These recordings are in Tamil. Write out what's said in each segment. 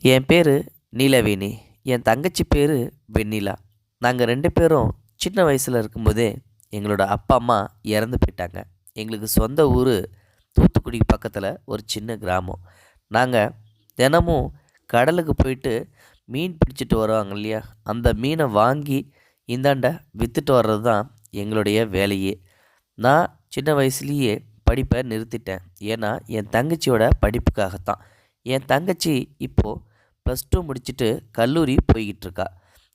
என் பேர் நீலவேணி. என் தங்கச்சி பேர் வெண்ணிலா. நாங்கள் ரெண்டு பேரும் சின்ன வயசில் இருக்கும்போதே எங்களோட அப்பா அம்மா இறந்து போயிட்டாங்க. எங்களுக்கு சொந்த ஊர் தூத்துக்குடி பக்கத்தில் ஒரு சின்ன கிராமம். நாங்கள் தினமும் கடலுக்கு போயிட்டு மீன் பிடிச்சிட்டு வருவாங்க இல்லையா? அந்த மீனை வாங்கி இந்தாண்ட விற்றுட்டு வர்றது தான் எங்களுடைய வேலையே. நான் சின்ன வயசுலேயே படிப்பை நிறுத்திட்டேன். ஏன்னா என் தங்கச்சியோட படிப்புக்காகத்தான். என் தங்கச்சி இப்போது ப்ளஸ் டூ முடிச்சுட்டு கல்லூரி போய்கிட்டுருக்கா.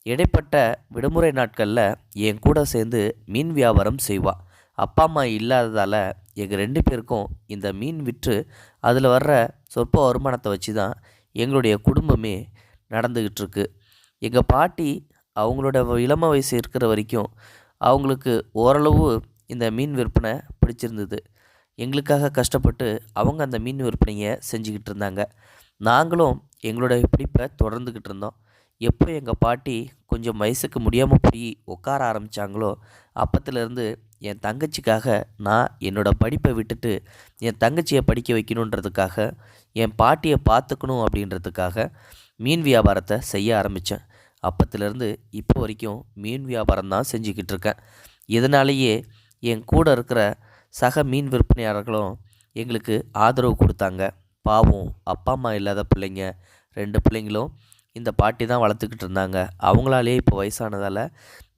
இடைப்பட்ட விடுமுறை நாட்களில் என் கூட சேர்ந்து மீன் வியாபாரம் செய்வாள் அப்பா அம்மா இல்லாததால் எங்கள் ரெண்டு பேருக்கும் இந்த மீன் விற்று அதில் வர்ற சொற்ப வருமானத்தை வச்சு தான் எங்களுடைய குடும்பமே நடந்துக்கிட்டு இருக்கு எங்கள் பாட்டி அவங்களோட இளம வயசு இருக்கிற வரைக்கும் அவங்களுக்கு ஓரளவு இந்த மீன் விற்பனை பிடிச்சிருந்தது. எங்களுக்காக கஷ்டப்பட்டு அவங்க அந்த மீன் விற்பனையை செஞ்சுக்கிட்டு இருந்தாங்க. நாங்களும் எங்களுடைய படிப்பை தொடர்ந்துக்கிட்டு இருந்தோம். எப்போ எங்கள் பாட்டி கொஞ்சம் வயசுக்கு முடியாமல் போய் உட்கார ஆரம்பித்தாங்களோ அப்பத்துலேருந்து என் தங்கச்சிக்காக நான் என்னோடய படிப்பை விட்டுட்டு என் தங்கச்சியை படிக்க வைக்கணுன்றதுக்காக என் பாட்டியை பார்த்துக்கணும் அப்படின்றதுக்காக மீன் வியாபாரத்தை செய்ய ஆரம்பித்தேன் அப்பத்துலேருந்து இப்போ வரைக்கும் மீன் வியாபாரம் தான் செஞ்சுக்கிட்டு இருக்கேன். இதனாலேயே என் கூட இருக்கிற சக மீன் விற்பனையாளர்களும் எங்களுக்கு ஆதரவு கொடுத்தாங்க. பாவம் அப்பா அம்மா இல்லாத பிள்ளைங்க ரெண்டு பிள்ளைங்களும் இந்த பாட்டி தான் வளர்த்துக்கிட்டு இருந்தாங்க. அவங்களாலே இப்போ வயசானதால்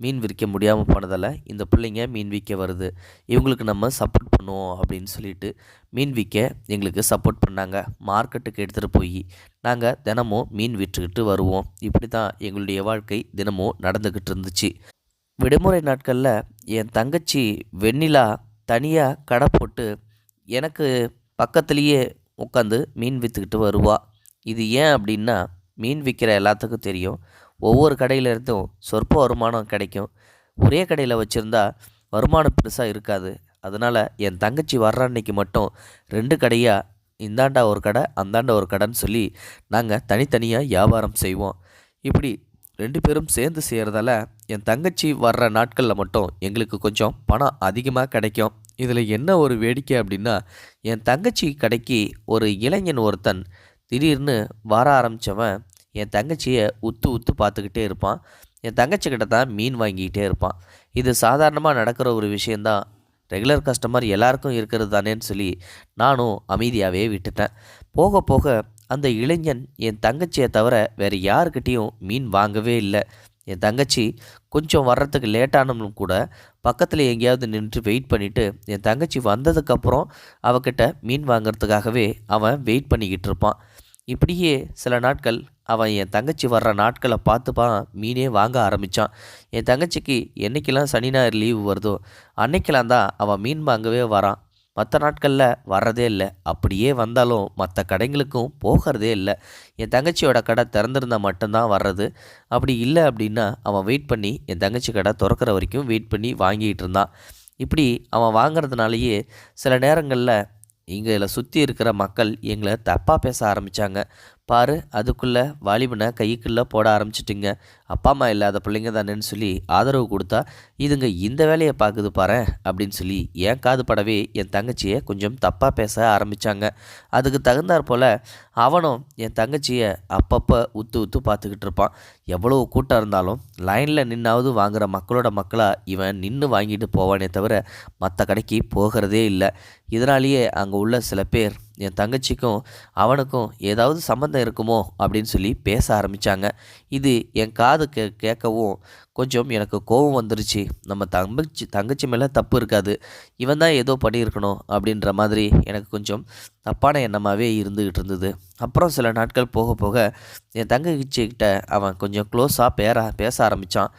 மீன் விற்க முடியாமல் போனதால் இந்த பிள்ளைங்க மீன் விற்க வருது. இவங்களுக்கு நம்ம சப்போர்ட் பண்ணுவோம் அப்படின்னு சொல்லிட்டு மீன் விற்க எங்களுக்கு சப்போர்ட் பண்ணாங்க. மார்க்கெட்டுக்கு எடுத்துகிட்டு போய் நாங்கள் தினமும் மீன் விற்றுக்கிட்டு வருவோம். இப்படி தான் எங்களுடைய வாழ்க்கை தினமும் நடந்துக்கிட்டு இருந்துச்சு. விடுமுறை நாட்களில் என் தங்கச்சி வெண்ணிலா தனியாக கடை போட்டு எனக்கு பக்கத்துலேயே உட்காந்து மீன் விற்றுக்கிட்டு வருவா. இது ஏன் அப்படின்னா மீன் விற்கிற எல்லாத்துக்கும் தெரியும். ஒவ்வொரு கடையிலேருந்தும் சொற்ப வருமானம் கிடைக்கும். ஒரே கடையில் வச்சுருந்தா வருமானம் பெருசாக இருக்காது. அதனால் என் தங்கச்சி வர்ற அன்னைக்கு மட்டும் ரெண்டு கடையாக இந்தாண்டா ஒரு கடை அந்தாண்டா ஒரு கடைன்னு சொல்லி நாங்கள் தனித்தனியாக வியாபாரம் செய்வோம். இப்படி ரெண்டு பேரும் சேர்ந்து செய்கிறதால என் தங்கச்சி வர்ற நாட்களில் மட்டும் எங்களுக்கு கொஞ்சம் பணம் அதிகமாக கிடைக்கும். இதில் என்ன ஒரு வேடிக்கை அப்படின்னா என் தங்கச்சி கடைக்கு ஒரு இளைஞன் ஒருத்தன் திடீர்னு வர ஆரம்பித்தவன் என் தங்கச்சியை உத்து உத்து பார்த்துக்கிட்டே இருப்பான். என் தங்கச்சி கிட்ட தான் மீன் வாங்கிக்கிட்டே இருப்பான். இது சாதாரணமாக நடக்கிற ஒரு விஷயந்தான். ரெகுலர் கஸ்டமர் எல்லாருக்கும் இருக்கிறது தானேன்னு சொல்லி நானும் அமைதியாகவே விட்டுட்டேன். போக போக அந்த இளைஞன் என் தங்கச்சியை தவிர வேறு யாருக்கிட்டேயும் மீன் வாங்கவே இல்லை. என் தங்கச்சி கொஞ்சம் வர்றதுக்கு லேட்டானும் கூட பக்கத்தில் எங்கேயாவது நின்று வெயிட் பண்ணிவிட்டு என் தங்கச்சி வந்ததுக்கப்புறம் அவகிட்ட மீன் வாங்கிறதுக்காகவே அவன் வெயிட் பண்ணிக்கிட்டு இருப்பான். இப்படியே சில நாட்கள் அவன் என் தங்கச்சி வர்ற நாட்களை பார்த்துப்பான் மீனே வாங்க ஆரம்பித்தான் என் தங்கச்சிக்கு என்றைக்கெல்லாம் சனி ஞாயிறு லீவு வருதோ அன்னைக்கெல்லாம் தான் அவன் மீன் வாங்கவே வரான். மற்ற நாட்களில் வர்றதே இல்லை. அப்படியே வந்தாலும் மற்ற கடைங்களுக்கும் போகிறதே இல்லை. என் தங்கச்சியோட கடை திறந்திருந்தால் மட்டும்தான் வர்றது. அப்படி இல்லை அப்படின்னா அவன் வெயிட் பண்ணி என் தங்கச்சி கடை திறக்கிற வரைக்கும் வெயிட் பண்ணி வாங்கிட்டு இருந்தான். இப்படி அவன் வாங்குறதுனாலேயே சில நேரங்களில் இங்கே சுற்றி இருக்கிற மக்கள் எங்களை தப்பாக பேச ஆரம்பித்தாங்க பாரு அதுக்குள்ளே வாலிபனை கைக்குள்ளே போட ஆரம்பிச்சிட்டிங்க. அப்பா அம்மா இல்லாத பிள்ளைங்க தானேன்னு சொல்லி ஆதரவு கொடுத்தா இதுங்க இந்த வேலையை பார்க்குது பாரு அப்படின்னு சொல்லி என் காது படவே என் தங்கச்சியை கொஞ்சம் தப்பாக பேச ஆரம்பித்தாங்க அதுக்கு தகுந்தாற் போல் அவனும் என் தங்கச்சியை அப்பப்போ உத்து உத்து பார்த்துக்கிட்டு இருப்பான். எவ்வளோ கூட்டம் இருந்தாலும் லைனில் நின்னாவது வாங்குகிற மக்களோட மக்களாக இவன் நின்று வாங்கிட்டு போவானே தவிர மற்ற கடைக்கு போகிறதே இல்லை. இதனாலேயே அங்கே உள்ள சில பேர் என் தங்கச்சிக்கும் அவனுக்கும் ஏதாவது சம்மந்தம் இருக்குமோ அப்படின்னு சொல்லி பேச ஆரம்பித்தாங்க இது என் காது கே கேட்கவும் கொஞ்சம் எனக்கு கோபம் வந்துருச்சு. நம்ம தங்கச்சி தங்கச்சி மேலே தப்பு இருக்காது. இவன் தான் ஏதோ பண்ணியிருக்கணும் அப்படின்ற மாதிரி எனக்கு கொஞ்சம் தப்பான எண்ணமாகவே இருந்துக்கிட்டு இருந்தது. அப்புறம் சில நாட்கள் போக போக என் தங்கச்சிக்கிட்ட அவன் கொஞ்சம் க்ளோஸாக பேர பேச ஆரம்பித்தான்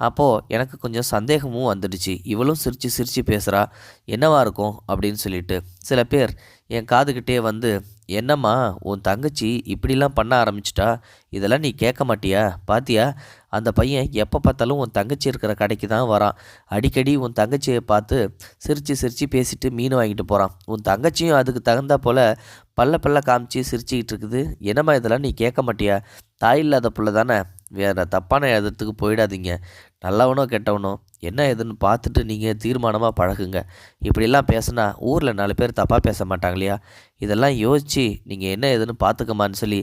அப்போது எனக்கு கொஞ்சம் சந்தேகமும் வந்துடுச்சு. இவளும் சிரித்து சிரித்து பேசுகிறா என்னவா இருக்கும்? அப்படின்னு சொல்லிட்டு. சில பேர் என் காதுகிட்டே வந்து என்னம்மா உன் தங்கச்சி இப்படிலாம் பண்ண ஆரம்பிச்சிட்டா. இதெல்லாம் நீ கேட்க மாட்டியா? பாத்தியா? அந்த பையன் எப்போ பார்த்தாலும் உன் தங்கச்சி இருக்கிற கடைக்கு தான் வரான். அடிக்கடி உன் தங்கச்சியை பார்த்து சிரித்து சிரித்து பேசிட்டு மீன் வாங்கிட்டு போகிறான் உன் தங்கச்சியும் அதுக்கு தகுந்தா போல் பல்ல பல்ல காமிச்சு சிரிச்சுக்கிட்டு இருக்குது. என்னம்மா இதெல்லாம் நீ கேட்க மாட்டியா? தாய் இல்லாத பிள்ளை தானே. வேறு தப்பான இடத்துக்கு போயிடாதீங்க. நல்லவனோ கெட்டவனோ என்ன ஏதுன்னு பார்த்துட்டு நீங்கள் தீர்மானமாக பழகுங்க. இப்படியெல்லாம் பேசுனா ஊரில் நாலு பேர் தப்பாக பேச மாட்டாங்க இல்லையா? இதெல்லாம் யோசித்து நீங்கள் என்ன ஏதுன்னு பார்த்துக்கமான்னு சொல்லி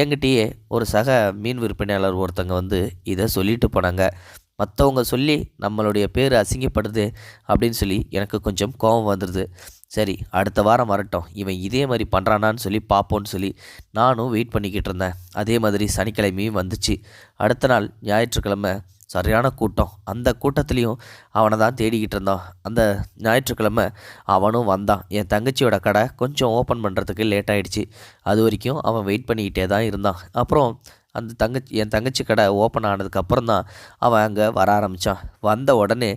என்கிட்டயே ஒரு சக மீன் விற்பனையாளர் ஒருத்தங்க வந்து இதை சொல்லிட்டு போனாங்க. மற்றவங்க சொல்லி நம்மளுடைய பேர் அசிங்கப்படுது அப்படின்னு சொல்லி எனக்கு கொஞ்சம் கோபம் வந்துடுது சரி அடுத்த வாரம் வரட்டும். இவன் இதே மாதிரி பண்ணுறானான்னு சொல்லி பார்ப்போன்னு சொல்லி நானும் வெயிட் பண்ணிக்கிட்டு இருந்தேன். அதே மாதிரி சனிக்கிழமையும் வந்துச்சு. அடுத்த நாள் ஞாயிற்றுக்கிழமை சரியான கூட்டம். அந்த கூட்டத்துலேயும் அவனை தான் தேடிக்கிட்டு இருந்தான். அந்த ஞாயிற்றுக்கிழமை அவனும் வந்தான். என் தங்கச்சியோட கடை கொஞ்சம் ஓப்பன் பண்ணுறதுக்கு லேட் ஆகிடுச்சு அது வரைக்கும் அவன் வெயிட் பண்ணிக்கிட்டே தான் இருந்தான். அப்புறம் அந்த தங்கச்சி என் தங்கச்சி கடை ஓப்பன் ஆனதுக்கப்புறம் தான் அவன் அங்கே வர ஆரம்பித்தான் வந்த உடனே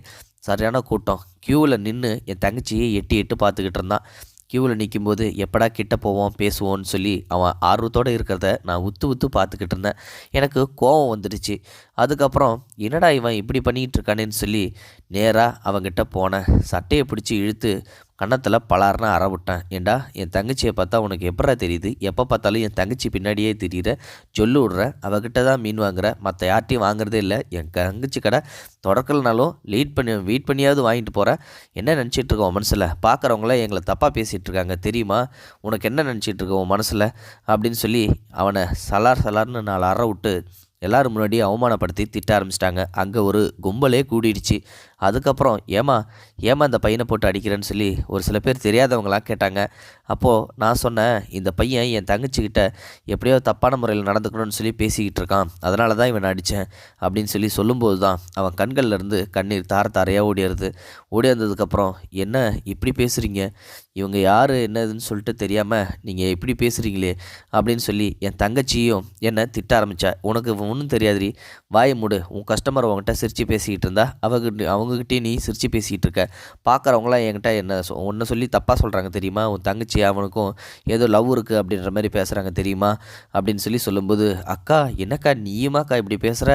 சரியான கூட்டம். க்யூவில் நின்று என் தங்கச்சியை எட்டி எட்டு பார்த்துக்கிட்டு இருந்தான். க்யூவில் நிற்கும்போது எப்படா கிட்ட போவோம் பேசுவோன்னு சொல்லி அவன் ஆர்வத்தோடு இருக்கிறத நான் உத்து உத்து பார்த்துக்கிட்டு இருந்தேன். எனக்கு கோபம் வந்துடுச்சு. அதுக்கப்புறம் என்னடா இவன் இப்படி பண்ணிக்கிட்டு இருக்கானேன்னு சொல்லி நேராக அவங்கிட்ட போனேன். சட்டையை பிடிச்சி இழுத்து கன்னத்தில் பலார்னு அற விட்டேன் ஏண்டா என் தங்கச்சியை பார்த்தா உனக்கு எப்படா தெரியுது? எப்போ பார்த்தாலும் என் தங்கச்சி பின்னாடியே தெரியுற சொல்லு விட்ற அவகிட்ட தான் மீன் வாங்குற மற்ற யார்ட்டையும் வாங்குறதே இல்லை. என் தங்கச்சி கடை தொடக்கலனாலும் லீட் பண்ணி வெயிட் பண்ணியாவது வாங்கிட்டு போகிறேன் என்ன நினச்சிட்டு இருக்க உன் மனசில்? பார்க்குறவங்கள எங்களை தப்பாக பேசிகிட்டு இருக்காங்க. தெரியுமா? உனக்கு என்ன நினச்சிட்டு இருக்க உன் மனசில்? அப்படின்னு சொல்லி அவனை சலார் சலார்னு நாலு அற விட்டு எல்லாரும் முன்னாடி அவமானப்படுத்தி திட்ட ஆரம்பிச்சிட்டாங்க. அங்கே ஒரு கும்பலே கூடிடுச்சு. அதுக்கப்புறம் ஏமா ஏமா இந்த பையனை போட்டு அடிக்கிறேன்னு சொல்லி ஒரு சில பேர் தெரியாதவங்களாம் கேட்டாங்க. அப்போது நான் சொன்னேன் இந்த பையன் என் தங்கச்சிக்கிட்ட எப்படியோ தப்பான முறையில் நடந்துக்கணும்னு சொல்லி பேசிக்கிட்டு இருக்கான். அதனால தான் இவனை அடித்தேன் அப்படின்னு சொல்லி சொல்லும்போது தான் அவன் கண்கள்லேருந்து கண்ணீர் தார தாரையாக ஓடிடுது. ஓடியாந்ததுக்கப்புறம் என்ன இப்படி பேசுகிறீங்க இவங்க யார்? என்னதுன்னு சொல்லிட்டு தெரியாமல் நீங்கள் இப்படி பேசுகிறீங்களே அப்படின்னு சொல்லி என் தங்கச்சியும் என்னை திட்ட ஆரம்பித்தா உனக்கு ஒன்றும் தெரியாதுரி வாயை மூடு. உன் கஸ்டமர் உங்ககிட்ட சிரித்து பேசிக்கிட்டு இருந்தா அவங்க அவங்ககிட்டயே நீ சிரித்து பேசிகிட்டு இருக்க. பார்க்குறவங்களாம் என்கிட்ட என்ன சொ ஒன்றை சொல்லி தப்பாக சொல்கிறாங்க தெரியுமா? உன் தங்கச்சி அவனுக்கும் ஏதோ லவ் இருக்குது அப்படின்ற மாதிரி பேசுகிறாங்க தெரியுமா? அப்படின்னு சொல்லி சொல்லும்போது அக்கா என்னக்கா நீயுமாக்கா இப்படி பேசுகிற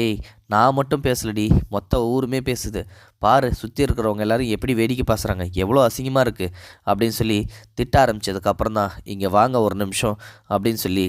ஏய் நான் மட்டும் பேசலடி. மொத்த ஊருமே பேசுது. பாரு சுற்றி இருக்கிறவங்க எல்லாரும் எப்படி வேடிக்கை பேசுகிறாங்க எவ்வளோ அசிங்கமாக இருக்குது அப்படின்னு சொல்லி திட்ட ஆரம்பித்ததுக்கப்புறம் தான் இங்கே வாங்க ஒரு நிமிஷம். அப்படின்னு சொல்லி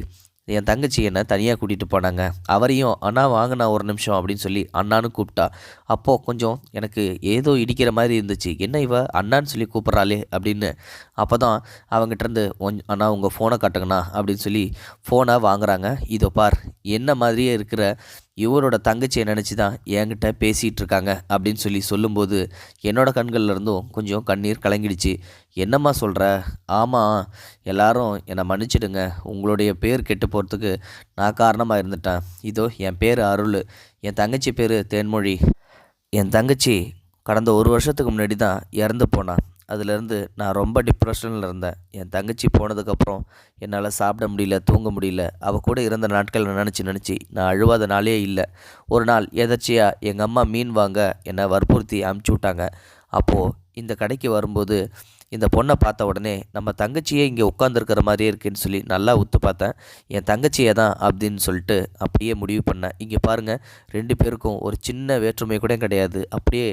என் தங்கச்சி என்னை தனியாக கூட்டிகிட்டு போனாங்க. அவரையும் அண்ணா வாங்கினா ஒரு நிமிஷம் அப்படின்னு சொல்லி அண்ணான்னு கூப்பிட்டா. அப்போது கொஞ்சம் எனக்கு ஏதோ இடிக்கிற மாதிரி இருந்துச்சு. என்ன இவ? அண்ணான்னு சொல்லி கூப்பிட்றாளே அப்படின்னு. அப்போ தான் அவங்ககிட்டருந்து ஒன் அண்ணா உங்கள் ஃபோனை காட்டுங்கண்ணா அப்படின்னு சொல்லி ஃபோனை வாங்குறாங்க. இதோ பார் என்ன மாதிரியே இருக்கிற இவரோட தங்கச்சியை நினச்சி தான் என்கிட்ட பேசிகிட்டு இருக்காங்க அப்படின்னு சொல்லி சொல்லும்போது என்னோடய கண்கள்லேருந்தும் கொஞ்சம் கண்ணீர் கலங்கிடுச்சு. என்னம்மா சொல்கிற ஆமாம் எல்லாரும் என்னை மன்னிச்சிடுங்க. உங்களுடைய பேர் கெட்டு போகிறதுக்கு நான் காரணமாக இருந்துட்டேன். இதோ என் பேர் அருள். என் தங்கச்சி பேர் தேன்மொழி. என் தங்கச்சி கடந்த ஒரு வருஷத்துக்கு முன்னாடி தான் இறந்து போனான் அதுலேருந்து நான் ரொம்ப டிப்ரெஷனில் இருந்தேன். என் தங்கச்சி போனதுக்கப்புறம் என்னால் சாப்பிட முடியல தூங்க முடியல. அவள் கூட இருந்த நாட்கள் நினச்சி நினச்சி நான் அழுவாத நாளே இல்லை. ஒரு நாள் எதர்ச்சியாக எங்கள் அம்மா மீன் வாங்க என்னை வற்புறுத்தி அமுச்சு விட்டாங்க. அப்போது இந்த கடைக்கு வரும்போது இந்த பொண்ணை பார்த்த உடனே நம்ம தங்கச்சியே இங்கே உட்காந்துருக்கிற மாதிரியே இருக்குன்னு சொல்லி நல்லா உத்து பார்த்தேன். என் தங்கச்சியை தான் அப்படின்னு சொல்லிட்டு அப்படியே முடிவு பண்ணேன். இங்கே பாருங்கள் ரெண்டு பேருக்கும் ஒரு சின்ன வேற்றுமை கூட கிடையாது. அப்படியே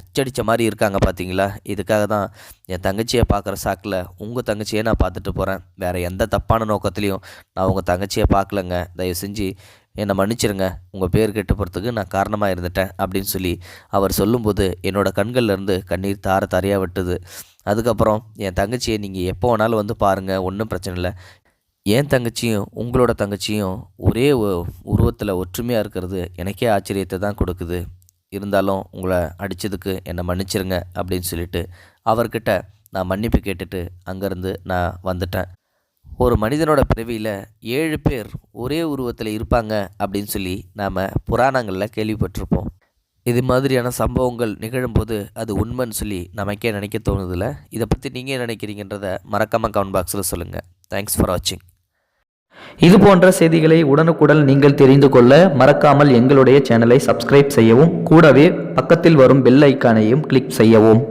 அச்சடித்த மாதிரி இருக்காங்க பார்த்தீங்களா? இதுக்காக தான் என் தங்கச்சியை பார்க்குற சாக்கில் உங்கள் தங்கச்சியை நான் பார்த்துட்டு போகிறேன் வேறு எந்த தப்பான நோக்கத்துலேயும் நான் உங்கள் தங்கச்சியை பார்க்கலங்க. தயவு செஞ்சு என்னை மன்னிச்சிருங்க. உங்கள் பேர் கெட்டு போகிறதுக்கு நான் காரணமாக இருந்துட்டேன் அப்படின்னு சொல்லி அவர் சொல்லும்போது என்னோட கண்கள்லேருந்து கண்ணீர் தார தாரையாக விட்டுது. அதுக்கப்புறம் என் தங்கச்சியை நீங்கள் எப்போ வேணாலும் வந்து பாருங்கள் ஒன்றும் பிரச்சனை இல்லை. என் தங்கச்சியும் உங்களோட தங்கச்சியும் ஒரே உருவத்தில் ஒற்றுமையாக இருக்கிறது எனக்கே ஆச்சரியத்தை தான் கொடுக்குது. இருந்தாலும் உங்களை அடித்ததுக்கு என்னை மன்னிச்சிருங்க அப்படின்னு சொல்லிட்டு அவர்கிட்ட நான் மன்னிப்பு கேட்டுட்டு அங்கேருந்து நான் வந்துட்டேன். ஒரு மனிதனோட பிறவியில் ஏழு பேர் ஒரே உருவத்தில் இருப்பாங்க அப்படின்னு சொல்லி நாம் புராணங்களில் கேள்விப்பட்டிருப்போம். இது மாதிரியான சம்பவங்கள் நிகழும்போது அது உண்மைன்னு சொல்லி நமக்கே நினைக்க தோணுதில்ல. இதை பற்றி நீங்கள் நினைக்கிறீங்கன்றத மறக்காமல் கமெண்ட் பாக்ஸில் சொல்லுங்கள் தேங்க்ஸ் ஃபார் வாட்சிங் இது போன்ற செய்திகளை உடனுக்குடன் நீங்கள் தெரிந்து கொள்ள மறக்காமல் எங்களுடைய சேனலை சப்ஸ்கிரைப் செய்யவும் கூடவே பக்கத்தில் வரும் பெல் ஐக்கானையும் கிளிக் செய்யவும்.